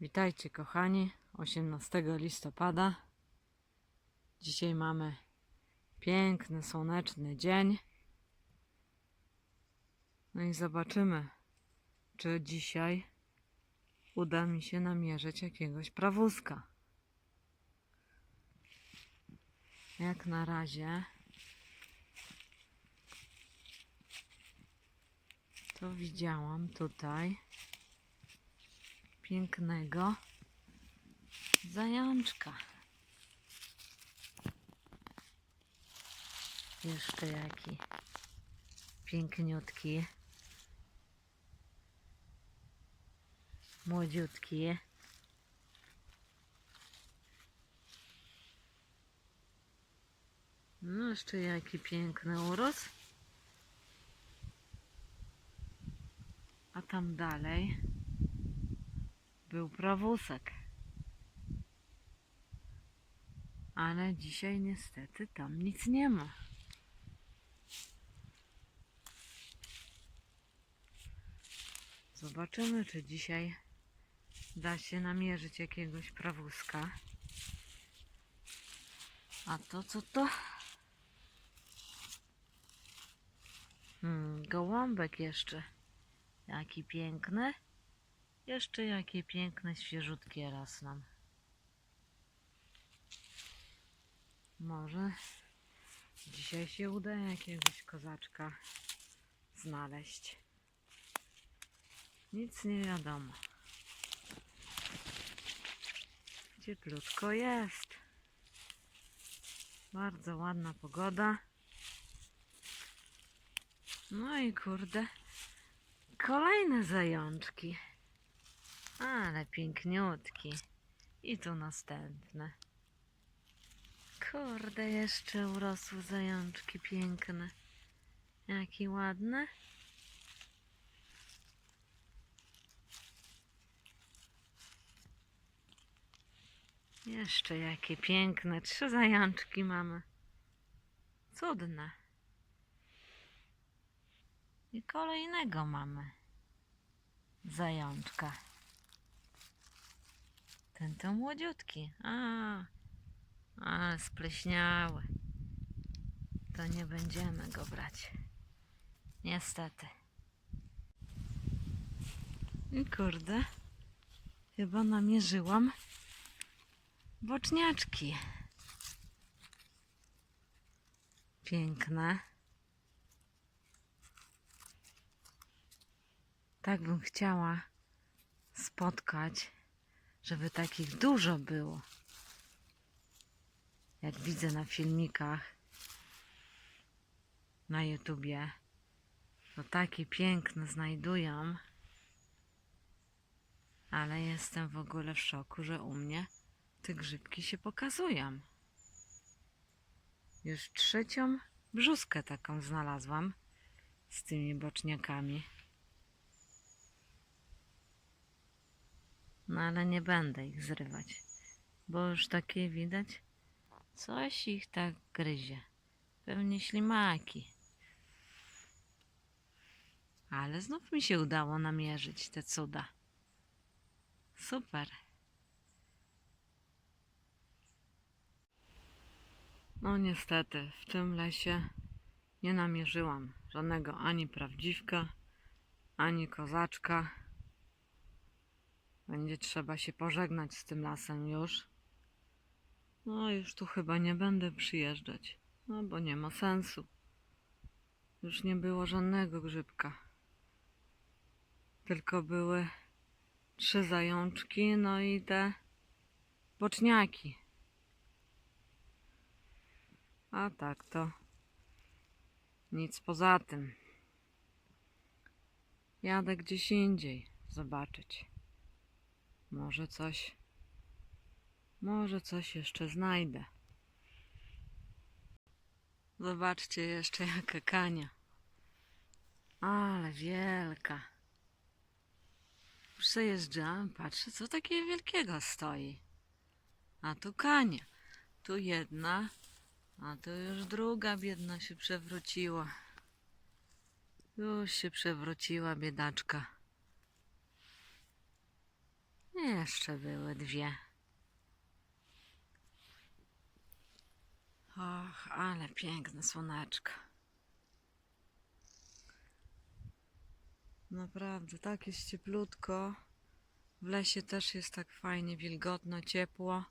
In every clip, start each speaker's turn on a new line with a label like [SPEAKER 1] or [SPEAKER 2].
[SPEAKER 1] Witajcie kochani, 18 listopada. Dzisiaj mamy piękny, słoneczny dzień. No i zobaczymy, czy dzisiaj uda mi się namierzyć jakiegoś prawuska. Jak na razie to widziałam tutaj pięknego zajączka. Jeszcze jaki piękniutki, młodziutki. No jeszcze jaki piękny urósł. A tam dalej był prawusek. Ale dzisiaj niestety tam nic nie ma. Zobaczymy, czy dzisiaj da się namierzyć jakiegoś prawuska. A to co to? Hmm, gołąbek jeszcze. Jaki piękny. Jeszcze jakie piękne, świeżutkie rosną. Może dzisiaj się uda jakiegoś kozaczka znaleźć. Nic nie wiadomo. Cieplutko jest. Bardzo ładna pogoda. No i kurde, kolejne zajączki. Ale piękniutki. I tu następne. Kurde, jeszcze urosły zajączki piękne. Jaki ładny. Jeszcze jakie piękne. Trzy zajączki mamy. Cudne. I kolejnego mamy. Zajączka. Ten to młodziutki. A, a spleśniały. To nie będziemy go brać. Niestety. I kurde, chyba namierzyłam boczniaczki. Piękne. Tak bym chciała spotkać żeby takich dużo było. Jak widzę na filmikach na YouTubie, to takie piękne znajdują, ale jestem w ogóle w szoku, że u mnie te grzybki się pokazują. Już trzecią brzuskę taką znalazłam z tymi boczniakami. No ale nie będę ich zrywać, bo już takie widać, coś ich tak gryzie. Pewnie ślimaki. Ale znów mi się udało namierzyć te cuda. Super. No niestety, w tym lesie nie namierzyłam żadnego ani prawdziwka, ani kozaczka. Będzie trzeba się pożegnać z tym lasem już. No, już tu chyba nie będę przyjeżdżać. No, bo nie ma sensu. Już nie było żadnego grzybka. Tylko były trzy zajączki, no i te boczniaki. A tak to nic poza tym. Jadę gdzieś indziej zobaczyć. Może coś, może coś jeszcze znajdę. Zobaczcie jeszcze jaka kania. Ale wielka. Przejeżdżam, patrzę, co takiego wielkiego stoi. A tu kania. Tu jedna, a tu już druga biedna się przewróciła. Już się przewróciła biedaczka. Jeszcze były dwie. Och, ale piękne słoneczko. Naprawdę, tak jest cieplutko. W lesie też jest tak fajnie, wilgotno, ciepło.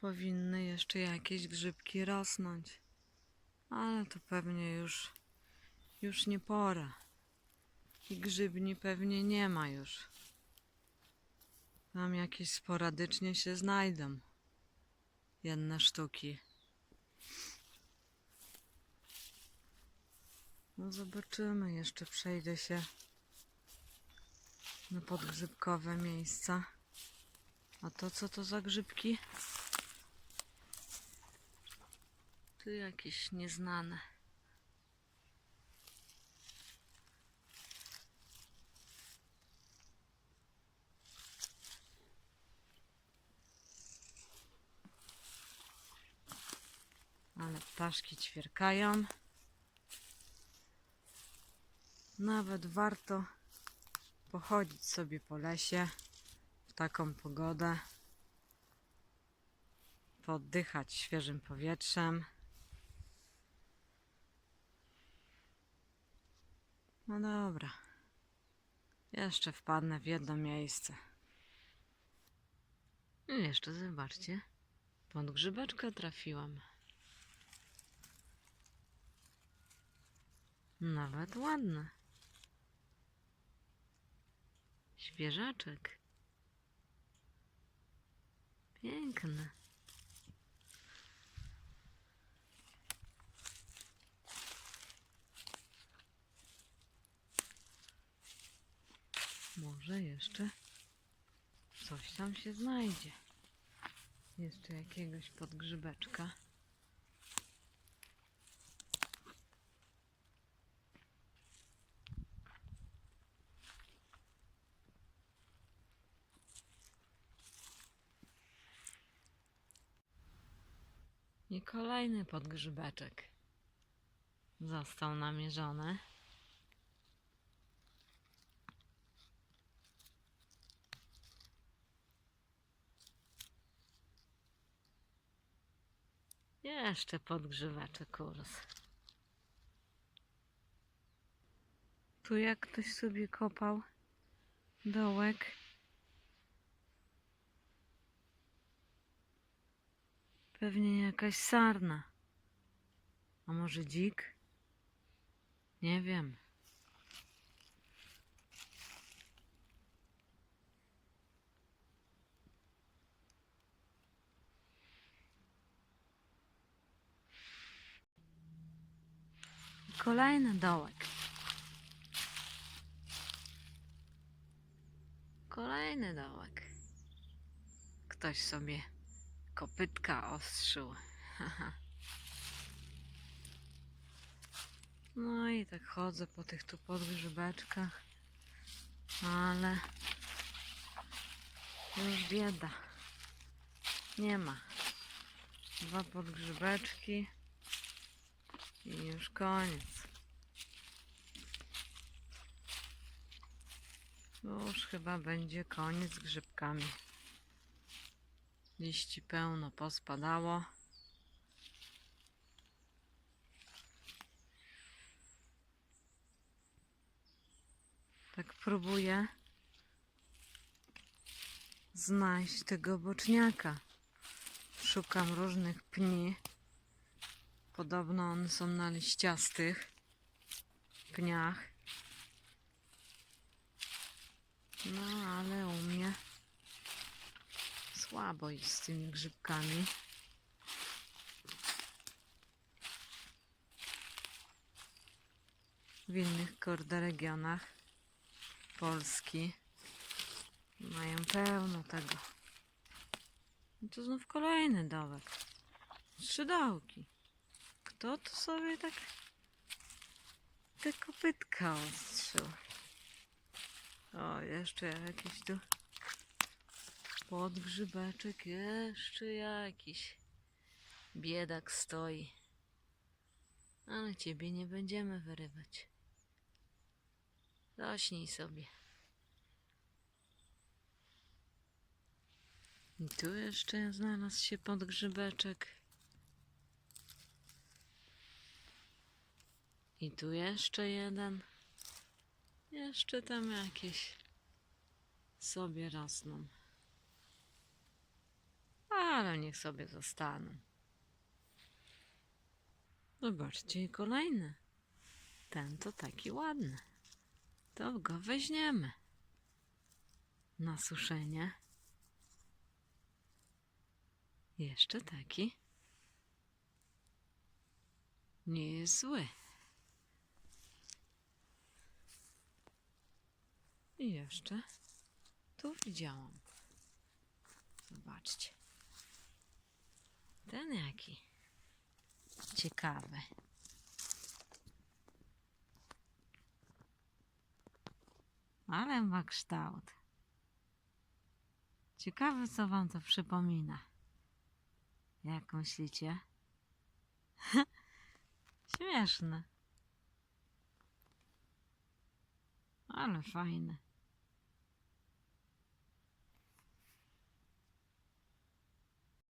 [SPEAKER 1] Powinny jeszcze jakieś grzybki rosnąć. Ale to pewnie już, już nie pora. I grzybni pewnie nie ma już. Tam jakieś sporadycznie się znajdą. Jedne sztuki. No zobaczymy, jeszcze przejdę się na podgrzybkowe miejsca. A to co to za grzybki? Tu jakieś nieznane. Ale ptaszki ćwierkają. Nawet warto pochodzić sobie po lesie w taką pogodę. Poddychać świeżym powietrzem. No dobra. Jeszcze wpadnę w jedno miejsce. I jeszcze zobaczcie. Pod grzybeczkę trafiłam. Nawet ładne. Świeżaczek. Piękny. Może jeszcze coś tam się znajdzie. Jeszcze jakiegoś podgrzybeczka. Kolejny podgrzybeczek został namierzony. Jeszcze podgrzyweczek urósł. Tu jak ktoś sobie kopał dołek. Pewnie jakaś sarna. A może dzik? Nie wiem. Kolejny dołek. Kolejny dołek. Ktoś sobie kopytka ostrzył. No i tak chodzę po tych tu podgrzybeczkach, ale już bieda. Nie ma. Dwa podgrzybeczki i już koniec. Już chyba będzie koniec z grzybkami. Liści pełno pospadało. Tak próbuję znaleźć tego boczniaka. Szukam różnych pni. Podobno one są na liściastych pniach. No ale u mnie słabo jest z tymi grzybkami. W innych kordoregionach Polski mają pełno tego. No to znów kolejny dołek. Trzy dołki. Kto tu sobie tak te kopytka ostrzył? O, jeszcze jakiś tu podgrzybeczek, jeszcze jakiś biedak stoi. Ale ciebie nie będziemy wyrywać. Zaśnij sobie. I tu jeszcze znalazł się podgrzybeczek. I tu jeszcze jeden. Jeszcze tam jakieś sobie rosną. Ale niech sobie zostaną. Zobaczcie, i kolejny. Ten to taki ładny. To go weźmiemy na suszenie. Jeszcze taki. Nie jest zły. I jeszcze tu widziałam. Zobaczcie. Ten jaki ciekawy. Ale ma kształt. Ciekawe, co wam to przypomina. Jak myślicie? Śmieszne. Ale fajne.